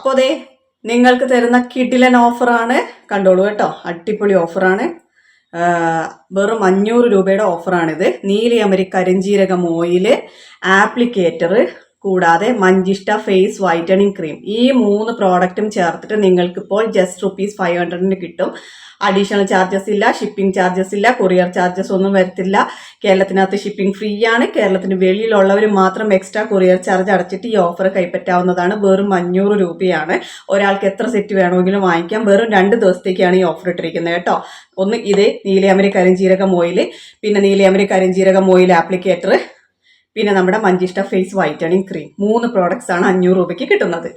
അപ്പോൾ അതെ നിങ്ങൾക്ക് തരുന്ന കിഡിലൻ ഓഫറാണ്. കണ്ടോളൂ കേട്ടോ അടിപൊളി ഓഫറാണ്. വെറും അഞ്ഞൂറ് രൂപയുടെ ഓഫറാണിത്. നീലി അമരി കരിഞ്ജീരകം ഓയിൽ ആപ്ലിക്കേറ്റർ കൂടാതെ മഞ്ചിഷ്ട ഫേസ് വൈറ്റനിങ് ക്രീം. ഈ മൂന്ന് പ്രോഡക്റ്റും ചേർത്തിട്ട് നിങ്ങൾക്കിപ്പോൾ ജസ്റ്റ് റുപ്പീസ് ഫൈവ് ഹൺഡ്രഡിന് കിട്ടും. അഡീഷണൽ ചാർജസ് ഇല്ല ഷിപ്പിംഗ് ചാർജസ് ഇല്ല കൊറിയർ ചാർജസ് ഒന്നും വരത്തില്ല. കേരളത്തിനകത്ത് ഷിപ്പിംഗ് ഫ്രീ ആണ്. കേരളത്തിന് വെളിയിലുള്ളവർ മാത്രം എക്സ്ട്രാ കൊറിയർ ചാർജ് അടച്ചിട്ട് ഈ ഓഫർ കൈപ്പറ്റാവുന്നതാണ്. വെറും അഞ്ഞൂറ് രൂപയാണ്. ഒരാൾക്ക് എത്ര സെറ്റ് വേണമെങ്കിലും വാങ്ങിക്കാം. വെറും രണ്ട് ദിവസത്തേക്കാണ് ഈ ഓഫർ ഇട്ടിരിക്കുന്നത് കേട്ടോ. ഒന്ന് ഇത് നീലയമരി കരിഞ്ചീരകം ഓയിൽ പിന്നെ നീലയമരി കരിഞ്ചീരകം ഓയിൽ ആപ്ലിക്കേറ്റർ പിന്നെ നമ്മുടെ മഞ്ചിഷ്ട ഫേസ് വൈറ്റനിങ് ക്രീം. മൂന്ന് പ്രോഡക്റ്റ്സ് ആണ് അഞ്ഞൂറ് രൂപയ്ക്ക് കിട്ടുന്നത്.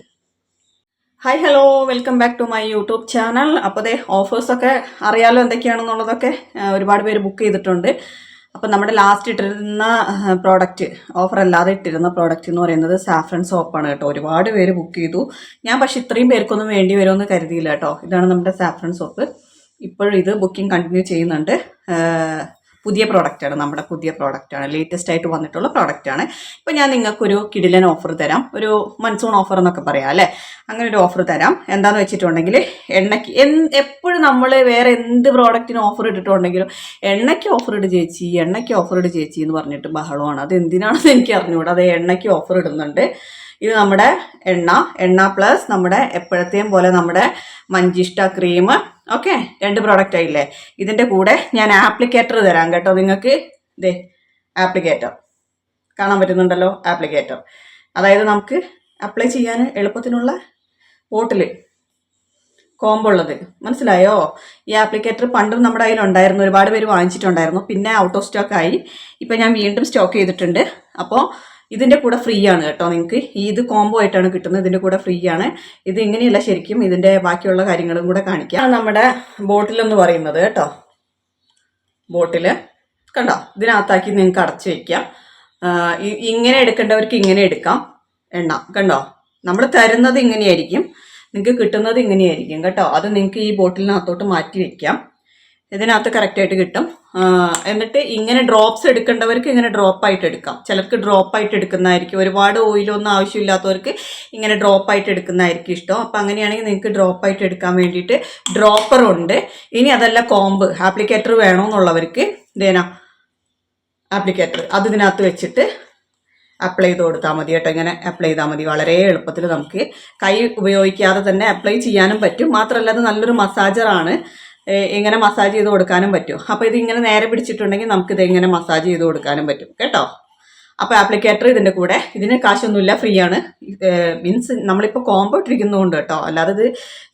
Hi hello welcome back to my YouTube channel അപ്പോൾ ദേ ഓഫേഴ്സൊക്കെ അറിയാലോ എന്തൊക്കെയാണെന്നുള്ളതൊക്കെ ഒരുപാട് പേര് ബുക്ക് ചെയ്തിട്ടുണ്ട്. അപ്പം നമ്മുടെ ലാസ്റ്റ് ഇട്ടിരുന്ന പ്രോഡക്റ്റ് ഓഫർ അല്ലാതെ ഇട്ടിരുന്ന പ്രോഡക്റ്റ് എന്ന് പറയുന്നത് സാഫ്രൻ സോപ്പാണ് കേട്ടോ. ഒരുപാട് പേര് ബുക്ക് ചെയ്തു. ഞാൻ പക്ഷെ ഇത്രയും പേർക്കൊന്നും വേണ്ടി വരുമെന്ന് കരുതിയില്ല കേട്ടോ. ഇതാണ് നമ്മുടെ സാഫ്രൻ സോപ്പ് ഇപ്പോഴും ഇത് ബുക്കിംഗ് കണ്ടിന്യൂ ചെയ്യുന്നുണ്ട്. പുതിയ പ്രോഡക്റ്റാണ് നമ്മുടെ പുതിയ പ്രോഡക്റ്റാണ് ലേറ്റസ്റ്റ് ആയിട്ട് വന്നിട്ടുള്ള പ്രോഡക്റ്റാണ് ഇപ്പം ഞാൻ നിങ്ങൾക്കൊരു കിടിലൻ ഓഫർ തരാം. ഒരു മൺസൂൺ ഓഫർ എന്നൊക്കെ പറയാം അല്ലേ? അങ്ങനെ ഒരു ഓഫർ തരാം. എന്താന്ന് വെച്ചിട്ടുണ്ടെങ്കിൽ എണ്ണയ്ക്ക് എപ്പോഴും നമ്മൾ വേറെ എന്ത് പ്രോഡക്റ്റിന് ഓഫർ ഇട്ടിട്ടുണ്ടെങ്കിലും എണ്ണയ്ക്ക് ഓഫർ ഇട് ചേച്ചി എണ്ണയ്ക്ക് ഓഫർ ഇട് ചേച്ചി എന്ന് പറഞ്ഞിട്ട് ബഹളമാണ്. അത് എന്തിനാണെന്ന് എനിക്ക് അറിഞ്ഞുകൂടാ. അത് എണ്ണയ്ക്ക് ഓഫർ ഇടുന്നുണ്ട്. ഇത് നമ്മുടെ എണ്ണ എണ്ണ പ്ലസ് നമ്മുടെ എപ്പോഴത്തെയും പോലെ നമ്മുടെ മഞ്ചിഷ്ട ക്രീം ഓക്കെ രണ്ട് പ്രോഡക്റ്റ് ആയില്ലേ? ഇതിന്റെ കൂടെ ഞാൻ ആപ്ലിക്കേറ്റർ തരാം കേട്ടോ നിങ്ങൾക്ക്. ഇതേ ആപ്ലിക്കേറ്റർ കാണാൻ പറ്റുന്നുണ്ടല്ലോ ആപ്ലിക്കേറ്റർ അതായത് നമുക്ക് അപ്ലൈ ചെയ്യാൻ എളുപ്പത്തിനുള്ള ബോട്ടിൽ കോംബോ ഉള്ളത്. മനസ്സിലായോ? ഈ ആപ്ലിക്കേറ്റർ പണ്ടും നമ്മുടെ കയ്യിൽ ഉണ്ടായിരുന്നു ഒരുപാട് പേര് വാങ്ങിച്ചിട്ടുണ്ടായിരുന്നു. പിന്നെ ഔട്ട് ഓഫ് സ്റ്റോക്ക് ആയി. ഇപ്പം ഞാൻ വീണ്ടും സ്റ്റോക്ക് ചെയ്തിട്ടുണ്ട്. അപ്പോൾ ഇതിന്റെ കൂടെ ഫ്രീ ആണ് കേട്ടോ നിങ്ങൾക്ക് ഇത് കോംബോ ആയിട്ടാണ് കിട്ടുന്നത്. ഇതിന്റെ കൂടെ ഫ്രീ ആണ്. ഇത് ഇങ്ങനെയല്ല ശരിക്കും. ഇതിന്റെ ബാക്കിയുള്ള കാര്യങ്ങളും കൂടെ കാണിക്കാം. നമ്മുടെ ബോട്ടിൽ എന്ന് പറയുന്നത് കേട്ടോ. ബോട്ടിൽ കണ്ടോ? ഇതിനകത്താക്കി നിങ്ങൾക്ക് അടച്ചു വയ്ക്കാം ഇങ്ങനെ എടുക്കേണ്ടവർക്ക് ഇങ്ങനെ എടുക്കാം. എണ്ണ. കണ്ടോ? നമ്മൾ തരുന്നത് ഇങ്ങനെയായിരിക്കും. നിങ്ങൾക്ക് കിട്ടുന്നത് ഇങ്ങനെയായിരിക്കും കേട്ടോ. അത് നിങ്ങൾക്ക് ഈ ബോട്ടിലിനകത്തോട്ട് മാറ്റി വയ്ക്കാം ഇതിനകത്ത് കറക്റ്റായിട്ട് കിട്ടും. എന്നിട്ട് ഇങ്ങനെ ഡ്രോപ്സ് എടുക്കേണ്ടവർക്ക് ഇങ്ങനെ ഡ്രോപ്പ് ആയിട്ട് എടുക്കാം. ചിലർക്ക് ഡ്രോപ്പ് ആയിട്ട് എടുക്കുന്നതായിരിക്കും. ഒരുപാട് ഓയിലൊന്നും ആവശ്യമില്ലാത്തവർക്ക് ഇങ്ങനെ ഡ്രോപ്പ് ആയിട്ട് എടുക്കുന്നതായിരിക്കും ഇഷ്ടം. അപ്പം അങ്ങനെയാണെങ്കിൽ നിങ്ങൾക്ക് ഡ്രോപ്പ് ആയിട്ട് എടുക്കാൻ വേണ്ടിയിട്ട് ഡ്രോപ്പർ ഉണ്ട്. ഇനി അതല്ല കോമ്പ് ആപ്ലിക്കേറ്റർ വേണമെന്നുള്ളവർക്ക് ഇതേനാ ആപ്ലിക്കേറ്റർ അത് ഇതിനകത്ത് വെച്ചിട്ട് അപ്ലൈ ചെയ്ത് കൊടുത്താൽ മതി കേട്ടോ. ഇങ്ങനെ അപ്ലൈ ചെയ്താൽ മതി. വളരെ എളുപ്പത്തിൽ നമുക്ക് കൈ ഉപയോഗിക്കാതെ തന്നെ അപ്ലൈ ചെയ്യാനും പറ്റും. മാത്രമല്ല അത് നല്ലൊരു മസാജറാണ് ഇങ്ങനെ മസാജ് ചെയ്ത് കൊടുക്കാനും പറ്റും. അപ്പോൾ ഇത് ഇങ്ങനെ നേരെ പിടിച്ചിട്ടുണ്ടെങ്കിൽ നമുക്കിത് ഇങ്ങനെ മസാജ് ചെയ്ത് കൊടുക്കാനും പറ്റും. കേട്ടോ? അപ്പോൾ ആപ്ലിക്കേറ്റർ ഇതിന്റെ കൂടെ. ഇതിന് കാശൊന്നുമില്ല ഫ്രീ ആണ് മീൻസ് നമ്മളിപ്പോൾ കോംബോ ഇട്ടിരിക്കുന്നതുകൊണ്ട് കേട്ടോ. അല്ലാതെ ഇത്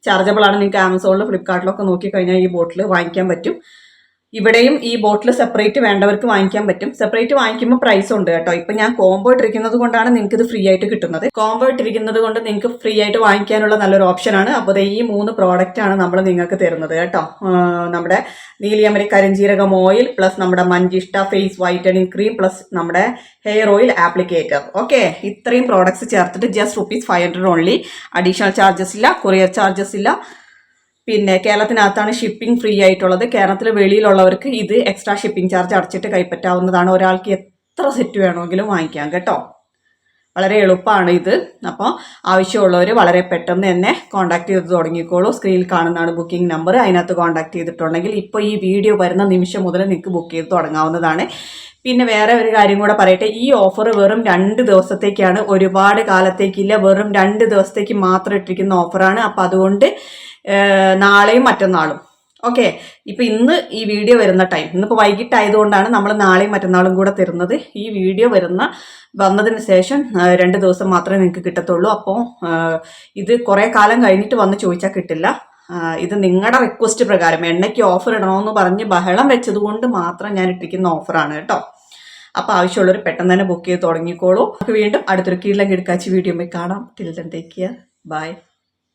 ചാർജബിൾ ആണ് നിങ്ങൾക്ക് ആമസോണിലും ഫ്ലിപ്കാർട്ടിലൊക്കെ നോക്കിക്കഴിഞ്ഞാൽ ഈ ബോട്ടിൽ വാങ്ങിക്കാൻ പറ്റും. ഇവിടെയും ഈ ബോട്ടിൽ സെപ്പറേറ്റ് വേണ്ടവർക്ക് വാങ്ങിക്കാൻ പറ്റും. സെപ്പറേറ്റ് വാങ്ങിക്കുമ്പോൾ പ്രൈസ് ഉണ്ട് കേട്ടോ. ഇപ്പൊ ഞാൻ കോംബോ ഇട്ടിരിക്കുന്നത് കൊണ്ടാണ് നിങ്ങൾക്ക് ഇത് ഫ്രീ ആയിട്ട് കിട്ടുന്നത്. കോംബോ ഇട്ടിരിക്കുന്നത് കൊണ്ട് നിങ്ങൾക്ക് ഫ്രീ ആയിട്ട് വാങ്ങിക്കാനുള്ള നല്ലൊരു ഓപ്ഷനാണ് അപ്പോൾ ഈ മൂന്ന് പ്രോഡക്റ്റ് ആണ് നമ്മൾ നിങ്ങൾക്ക് തരുന്നത് കേട്ടോ. നമ്മുടെ നീലിയമരി കരിഞ്ചീരകം ഓയിൽ പ്ലസ് നമ്മുടെ Manjishtha face whitening cream plus നമ്മുടെ ഹെയർ ഓയിൽ ആപ്ലിക്കേറ്റർ ഓക്കെ ഇത്രയും പ്രോഡക്ട്സ് ചേർത്തിട്ട് just rupees five hundred only additional charges ഇല്ല കൊറിയർ ചാർജസ് ഇല്ല. പിന്നെ കേരളത്തിനകത്താണ് ഷിപ്പിംഗ് ഫ്രീ ആയിട്ടുള്ളത്. കേരളത്തിൽ വെളിയിലുള്ളവർക്ക് ഇത് എക്സ്ട്രാ ഷിപ്പിംഗ് ചാർജ് അടച്ചിട്ട് കൈപ്പറ്റാവുന്നതാണ്. ഒരാൾക്ക് എത്ര സെറ്റ് വേണമെങ്കിലും വാങ്ങിക്കാം കേട്ടോ. വളരെ എളുപ്പമാണ് ഇത്. അപ്പോൾ ആവശ്യമുള്ളവർ വളരെ പെട്ടെന്ന് തന്നെ കോൺടാക്ട് ചെയ്ത് തുടങ്ങിക്കോളൂ. സ്ക്രീനിൽ കാണുന്നതാണ് ബുക്കിംഗ് നമ്പർ അതിനകത്ത് കോൺടാക്ട് ചെയ്തിട്ടുണ്ടെങ്കിൽ ഇപ്പോൾ ഈ വീഡിയോ വരുന്ന നിമിഷം മുതൽ നിങ്ങൾക്ക് ബുക്ക് ചെയ്ത് തുടങ്ങാവുന്നതാണ്. പിന്നെ വേറെ ഒരു കാര്യം കൂടെ പറയട്ടെ. ഈ ഓഫർ വെറും രണ്ട് ദിവസത്തേക്കാണ്. ഒരുപാട് കാലത്തേക്കില്ല. വെറും രണ്ട് ദിവസത്തേക്ക് മാത്രം ഇട്ടിരിക്കുന്ന ഓഫറാണ് അപ്പോൾ അതുകൊണ്ട് നാളെയും മറ്റന്നാളും. ഓക്കെ? ഇപ്പം ഇന്ന് ഈ വീഡിയോ വരുന്ന ടൈം ഇന്നിപ്പോൾ വൈകിട്ടായതുകൊണ്ടാണ് നമ്മൾ നാളെയും മറ്റന്നാളും കൂടെ തരുന്നത്. ഈ വീഡിയോ വരുന്ന വന്നതിന് ശേഷം രണ്ട് ദിവസം മാത്രമേ നിങ്ങൾക്ക് കിട്ടത്തുള്ളൂ. അപ്പോൾ ഇത് കുറേ കാലം കഴിഞ്ഞിട്ട് വന്ന് ചോദിച്ചാൽ കിട്ടില്ല. ഇത് നിങ്ങളുടെ റിക്വസ്റ്റ് പ്രകാരം എണ്ണയ്ക്ക് ഓഫർ ഇടണമെന്ന് പറഞ്ഞ് ബഹളം വെച്ചത് കൊണ്ട് മാത്രം ഞാൻ ഇട്ടിരിക്കുന്ന ഓഫറാണ് കേട്ടോ. അപ്പോൾ ആവശ്യമുള്ളവർ പെട്ടെന്ന് തന്നെ ബുക്ക് ചെയ്ത് തുടങ്ങിക്കോളൂ. നമുക്ക് വീണ്ടും അടുത്തൊരു കീഴിലേക്ക് എടുക്കാച്ച് വീഡിയോ പോയി കാണാം. Till take care bye